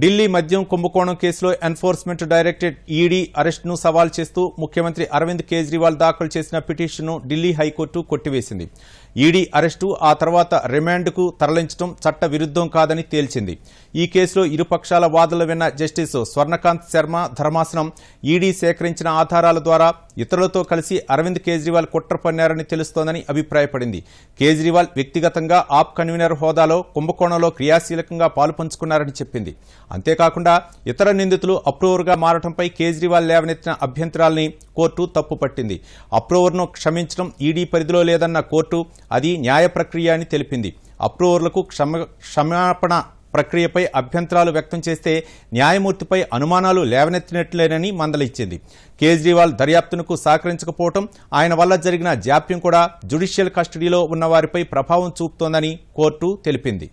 ఢిల్లీ మద్యం కుంభకోణం కేసులో ఎన్ఫోర్స్మెంట్ డైరెక్టరేట్ ఈడీ అరెస్టును సవాల్ చేస్తూ ముఖ్యమంత్రి అరవింద్ కేజ్రీవాల్ దాఖలు చేసిన పిటిషన్ను ఢిల్లీ హైకోర్టు కొట్టివేసింది. ఈడీ అరెస్టు ఆ తర్వాత రిమాండ్కు తరలించడం చట్ట విరుద్ధం కాదని తేల్చింది. ఈ కేసులో ఇరుపక్షాల వాదనలు విన్న జస్టిస్ స్వర్ణకాంత్ శర్మ ధర్మాసనం ఈడీ సేకరించిన ఆధారాల ద్వారా ఇతరులతో కలిసి అరవింద్ కేజ్రీవాల్ కుట్ర పన్నారని తెలుస్తోందని అభిప్రాయపడింది. కేజ్రీవాల్ వ్యక్తిగతంగా ఆప్ కన్వీనర్ హోదాలో కుంభకోణంలో క్రియాశీలకంగా పాలుపంచుకున్నారని చెప్పింది. అంతేకాకుండా ఇతర నిందితులు అప్రూవర్గా మారటంపై కేజ్రీవాల్ లేవనెత్తిన అభ్యంతరాల్ని కోర్టు తప్పుపట్టింది అప్రూవర్ను క్షమించడం ఈడీ పరిధిలో లేదన్న కోర్టు అది న్యాయ ప్రక్రియ అని తెలిపింది. అప్రూవర్లకు క్షమ క్షమాపణ ప్రక్రియపై అభ్యంతరాలు వ్యక్తం చేస్తే న్యాయమూర్తిపై అనుమానాలు లేవనెత్తినట్లేనని మందలిచ్చింది. కేజ్రీవాల్ దర్యాప్తునకు సహకరించకపోవటం ఆయన వల్ల జరిగిన జాప్యం కూడా జ్యుడిషియల్ కస్టడీలో ఉన్నవారిపై ప్రభావం చూపుతోందని కోర్టు తెలిపింది.